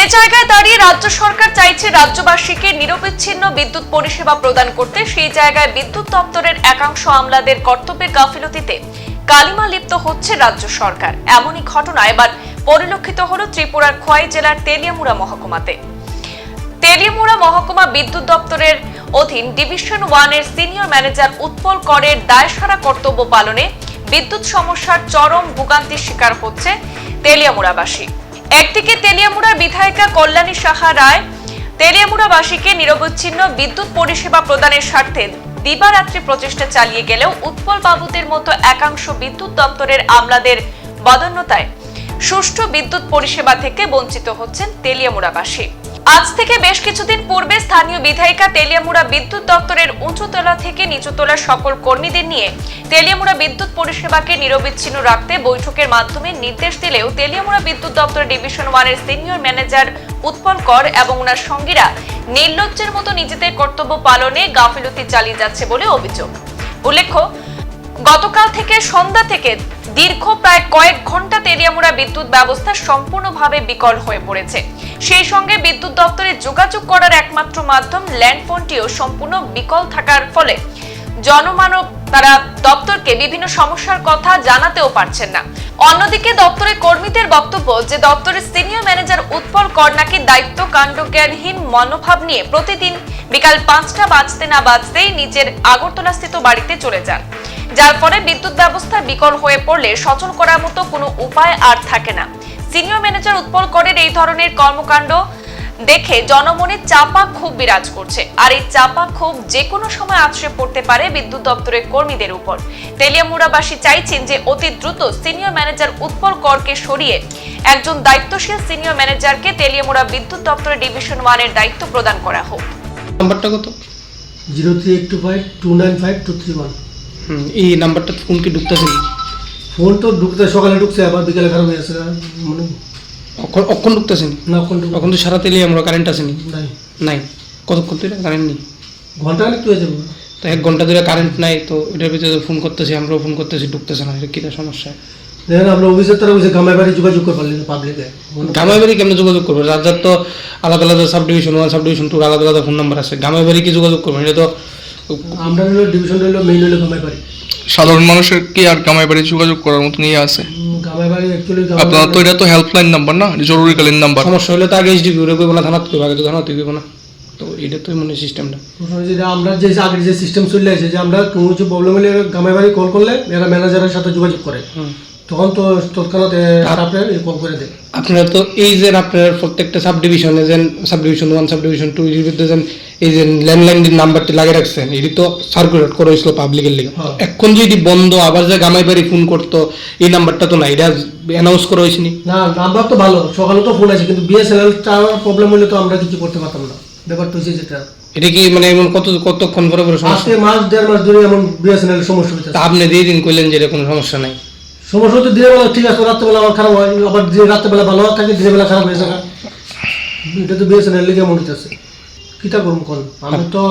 রাজ্য সরকার চাইছে রাজ্যবাসীকে নিরবিচ্ছিন্ন বিদ্যুৎ পরিষেবা প্রদান করতে। সেই জায়গায় বিদ্যুৎ দপ্তরের একাংশ আমলাদের কর্তব্যের গাফিলতিতে কালিমা লিপ্ত হচ্ছে রাজ্য সরকার। এমনই ঘটনা এবার পরিলক্ষিত হল ত্রিপুরার খোয়াই জেলার তেলিয়ামুড়া মহকুমাতে। তেলিয়ামুড়া মহকুমা বিদ্যুৎ দপ্তরের অধীন ডিভিশন ওয়ানের সিনিয়র ম্যানেজার উৎপল করের দায়সারা কর্তব্য পালনে বিদ্যুৎ সমস্যার চরম ভোগান্তির শিকার হচ্ছে তেলিয়ামুড়াবাসী। একদিকে তেলিয়ামুড়ার বিধায়িকা কল্যাণী সাহা রায়, তেলিয়ামুড়াবাসীকে নিরবচ্ছিন্ন বিদ্যুৎ পরিষেবা প্রদানের স্বার্থে দিবারাত্রি প্রচেষ্টা চালিয়ে গেলেও উৎপল বাবুদের মতো একাংশ বিদ্যুৎ দপ্তরের আমলাদের বদন্যতায় সুষ্ঠু বিদ্যুৎ পরিষেবা থেকে বঞ্চিত হচ্ছেন তেলিয়ামুড়াবাসী। আজ থেকে বেশ কিছুদিন পূর্বে স্থানীয় বিধায়িকা তেলিয়ামুড়া বিদ্যুৎ দপ্তরের উঁচুতলা থেকে নিচুতলার সকল কর্মীদের নিয়ে তেলিয়ামুড়া বিদ্যুৎ পরিষেবাকে নিরবিচ্ছিন্ন রাখতে বৈঠকের মাধ্যমে নির্দেশ দিলেও তেলিয়ামুড়া বিদ্যুৎ দপ্তরের ডিভিশন ওয়ানের সিনিয়র ম্যানেজার উৎপল কর এবং ওনার সঙ্গীরা নির্লজ্জের মতো নিজেদের কর্তব্য পালনে গাফিলতি চালিয়ে যাচ্ছে বলে অভিযোগ। উল্লেখ্য গতকাল থেকে সন্ধ্যা থেকে দীর্ঘ প্রায় কয়েক ঘণ্টা তেলিয়ামুড়া বিদ্যুৎ ব্যবস্থা সম্পূর্ণভাবে বিকল হয়ে পড়েছে। সেই সঙ্গে বিদ্যুৎ দপ্তরে যোগাযোগ করার একমাত্র মাধ্যম ল্যান্ডফোনটিও সম্পূর্ণ বিকল থাকার ফলে জনমানব তারা দপ্তরকে বিভিন্ন সমস্যার কথা জানাতেও পারছেন না। অন্যদিকে দপ্তরের কর্মীদের বক্তব্য যে দপ্তরের সিনিয়র ম্যানেজার উৎপল কর নাকি দায়িত্ব কাণ্ডজ্ঞানহীন মনোভাব নিয়ে প্রতিদিন বিকাল পাঁচটা বাজতে না বাজতেই নিজের আগরতলাস্থিত বাড়িতে চলে যান। যার ফলে বিদ্যুৎ ব্যবস্থা বিকল হয়ে পড়লে সচল করার মতো কোনো উপায় আর থাকে না। সিনিয়র ম্যানেজার উৎপল করের এই ধরনের কর্মকাণ্ড দেখে জনমনে চাপা ক্ষোভ বিরাজ করছে। আর এই চাপা ক্ষোভ যে কোনো সময় আছড়ে পড়তে পারে বিদ্যুৎ দপ্তরের কর্মীদের উপর। তেলিয়ামুড়াবাসী চাইছেন যে অতি দ্রুত সিনিয়র ম্যানেজার উৎপল করকে সরিয়ে একজন দায়িত্বশীল সিনিয়র ম্যানেজারকে তেলিয়ামুড়া বিদ্যুৎ দপ্তরের ডিভিশন ওয়ানের দায়িত্ব প্রদান করা হোক। নাম্বারটা কত? Zero three eight two five two nine five two three one. এই নাম্বারটা ফোন কি ঢুকতেছে ফোন তো ঢুকতে সকালে ঢুকছে আবার বিকেলে খারাপ হয়ে গেছে মানে অক্ষণ অক্ষণ ঢুকতেছে না? ফোন এখন তো সারা তেলে আমরা কারেন্ট আসেনি নাই। নাই। কতক্ষণ ধরে কারেন্ট নেই? ঘণ্টা খানিক হয়ে যাবে। তো এক ঘণ্টা ধরে কারেন্ট নাই তো এটার ভিতরে ফোন করতেছি আমরাও ফোন করতেছি ঢুকতেছে না। এটা কী সমস্যা? দেখেন আমরা অফিসের তারা অফিসে গামায় বাড়ি যোগাযোগ করে পারলি পাবলিকে গামাই বাড়ি কেমন যোগাযোগ করব? যার তো আলাদা আলাদা sub division one sub division টুর আলাদা আলাদা ফোন নাম্বার আছে। গামাই বাড়ি কি যোগাযোগ করবেন এটা তো আমরা হলো ডিভিশন হলো মেইন হলো গামায় বাড়ি সাধারণ মানুষের কি আর কামাই বাড়ি যোগাযোগ করার মতন ইয়ে আছে? উম, বাড়ি অ্যাকচুয়ালি আপনার তো এটা তো হেল্পলাইন নাম্বার না? জরুরিকালীন নাম্বার সমস্যা হলে তো আগে এইচডিপি ওরে করব না থানাত করব আগে তো থানাতে করব না। তো এটা তো মানে সিস্টেমটা যেটা আমরা যে আগের যে সিস্টেম চলে আসে যে আমরা কোনো কিছু প্রবলেম হলে গামায় বাড়ি কল করলে এরা ম্যানেজারের সাথে যোগাযোগ করে। হুম। তখন তো তৎক্ষণাৎ আপনার কল করে দেয়। আপনারা তো এই যে আপনার প্রত্যেকটা সাব ডিভিশনে যেন sub division one sub division two এর ভিতরে যেন এই যে ল্যান্ডলাইন নাম্বারটি লাগিয়ে রাখছেন এটি তো সার্কুলেট করা হয়েছিল পাবলিকের লিগে। হ্যাঁ। এখন যদি বন্ধ আবার যে গামাই বাড়ি ফোন করতো এই নাম্বারটা তো না এটা অ্যানাউন্স করা হয়েছে না? নাম্বার তো ভালো সকালে তো ফোন আছে কিন্তু বিএসএনএলটা প্রবলেম হলে তো আমরা কিছু করতে পারতাম না। ব্যাপারটা হচ্ছে যেটা। এটা কি মানে এমন কত কতক্ষণ পরে পরে সমস্যা? মাস দেড় মাস ধরে এমন বিএসএনএল সমস্যা হচ্ছে আপনি দিয়ে দিন কইলেন যে এটা কোনো সমস্যা নাই। সমস্যা হচ্ছে দিনের বেলা ঠিক আছে রাত্রেবেলা আবার খারাপ হয় আবার যে রাত্রেবেলা ভালো থাকে দিনের বেলা খারাপ হয়ে যায় এটা তো বিএসএনএল লিগে মনে হচ্ছে কিতা করব কোন? আমি তো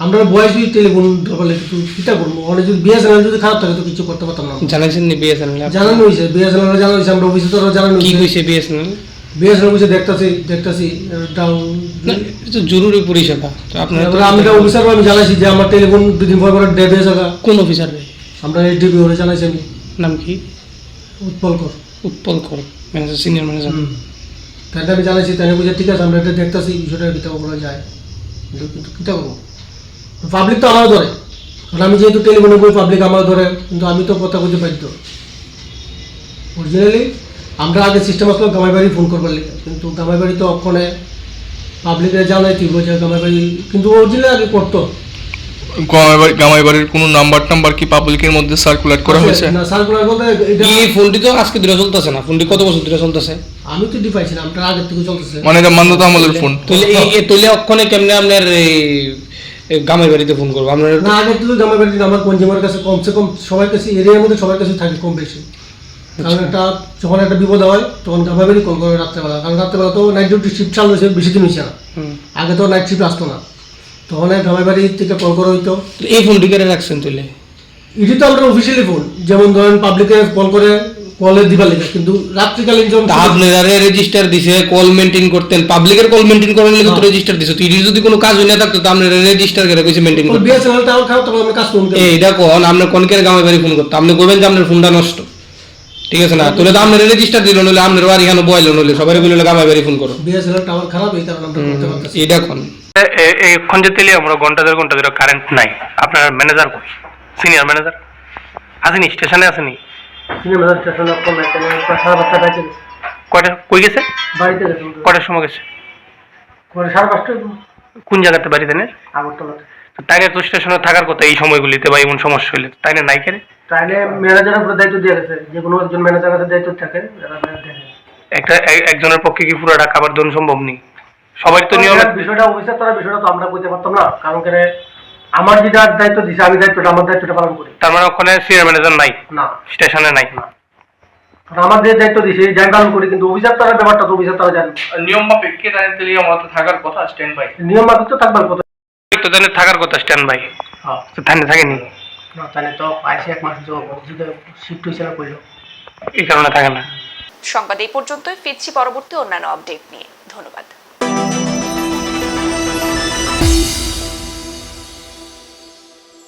আমরা বয়স টেলিফোন ধরলে কিছু কিতা করব? অনেক যদি বিএসএনএল যদি খারাপ থাকে তো কিছু করতে পারতাম না জানাইছেন নি বিএসএনএল জানানো হয়েছে বিএসএনএল জানানো হয়েছে আমরা অফিসে তো জানানো কি হয়েছে বিএসএনএল বিএসএনএল দেখতেছি দেখতেছি ডাউন এটা জরুরি পরিষেবা। তো আপনারা আমি তো অফিসারও আমি জানাইছি যে আমার টেলিফোন দুদিন পর পর ডেট হয়ে যাবে কোন অফিসার আমরা এসডিপি ওরে জানাইছি আমি। নাম কি? উৎপল কর। উৎপল কর ম্যানেজার সিনিয়র ম্যানেজার তাই আমি জানাইছি তাই বুঝে ঠিক আছে আমরা এটা দেখতেছি বিষয়টা কিতা করা যায়। কিন্তু কিতা করব পাবলিক তো আমার ধরে। কারণ আমি যেহেতু টেলিফোনে বই পাবলিক আমার ধরে কিন্তু আমি তো কথা বলতে বাধ্য অরিজিনালি আমরা আগে সিস্টেম আসলো গামাই বাড়ি ফোন করবার লিগে। কিন্তু গামাই বাড়ি তো অক্ষণে পাবলিকে জানাই তুই বলছে গামাই বাড়ি কিন্তু অরিজিনালি আগে করতো। গামাই বাড়ির কোনো নাম্বার টাম্বার কি পাবলিকের মধ্যে সার্কুলেট করা হয়েছে? না সার্কুলার বলতে এটা এই ফোনটি তো আজকে ধরে চলতেছে না। ফোনটি কত বছর ধরে চলতেছে? আমি তো ডি পাইছি না আমরা আগের থেকে চলতেছে। মানে এটা মান্যতা আমলের ফোন। তুলে এই তুলে অক্ষণে কেমনে আপনার এই গ্রামের বাড়িতে ফোন করব? আপনার না আগের থেকে গামাই বাড়ি আমার কনজিউমার কাছে কমসে কম সবার কাছে এরিয়ার মধ্যে সবার কাছে থাকে কম বেশি। কারণ একটা যখন একটা বিপদ হয় তখন গামাই বাড়ি কল করে রাত্রেবেলা। কারণ রাত্রেবেলা তো নাইট ডিউটি শিফট চালু হয়েছে বেশি দিন হয়েছে না। আগে তো নাইট শিফট আসতো না। তখন এই বাড়ি থেকে কল করা হইতো। এই ফোনটি কেটে রাখছেন তুলে এটি তো আমরা অফিসিয়ালি ফোন যেমন ধরেন পাবলিকে কল করে কলে দিবার লেগে কিন্তু রাত্রিকালীন যখন তা আপনারা রেজিস্টার দিছে কল মেনটেন করতেন পাবলিকের কল মেনটেন করার লেগে তো রেজিস্টার দিছে তো এটি যদি কোনো কাজ হই না থাকতো তো আপনারা রেজিস্টার করে কইছে মেনটেন করতে। বিএসএনএল টাওয়ার খারাপ তখন আমি কাজ করুন এইটা কোন আপনার কনকের গামে বাড়ি ফোন করতে আপনি কইবেন যে আপনার ফোনটা নষ্ট। ঠিক আছে না? তাহলে তো আপনার রেজিস্টার দিল নইলে আপনার বাড়ি এখানে বয়ল নইলে সবাই বলে গামে বাড়ি ফোন করো। বিএসএনএল টাওয়ার খারাপ এই কারণে আমরা করতে পারতেছি এইটা কোন? এই খঞ্জে তেলে আমরা ঘণ্টা দেড় ঘণ্টা ধরে কারেন্ট নাই। আপনার ম্যানেজার কই? সিনিয়র ম্যানেজার আসেনি স্টেশনে আসেনি? এখানে কয়টা? কই গেছে? কয়টার সময় গেছে? কোন জায়গাতে বাড়িতে আগরতলাতে। তাইলে তো স্টেশনে থাকার কথা এই সময়গুলিতে বা এমন সমস্যা হইলে। তাইলে নাই কেন তাইলে ম্যানেজারের উপরে দায়িত্ব দিয়ে গেছে। যে কোনো একজন ম্যানেজার কাছে দায়িত্ব থাকে একটা একজনের পক্ষে কি পুরোটা খাবার দেওয়া সম্ভব নেই? সবাই তো নিয়ম এবার বিষয়টা অফিসার তারা বিষয়টা তো আমরা বুঝতে পারতাম না। কারণ করে আমার যেটা দায়িত্ব দিছে আমি দায়িত্বটা আমার দায়িত্বটা পালন করি। তার মানে ওখানে সিনিয়র ম্যানেজার নাই? না। স্টেশনে নাই? কারণ আমার যে দায়িত্ব দিছে এই দায়িত্ব পালন করি কিন্তু অফিসার তারা ব্যাপারটা তো অফিসার তারা জানে নিয়ম মাফিক কে জানে তেলে আমার তো থাকার কথা স্ট্যান্ড বাই নিয়ম মাফিক তো থাকবার কথা। তো জানে থাকার কথা স্ট্যান্ড বাই হ্যাঁ। তো থানে থাকেনি? না তাহলে তো আইসি এক মাস শিফট হয়েছে না করল এই কারণে থাকে না। সংবাদ এই পর্যন্তই ফিরছি পরবর্তী অন্যান্য আপডেট নিয়ে। ধন্যবাদ।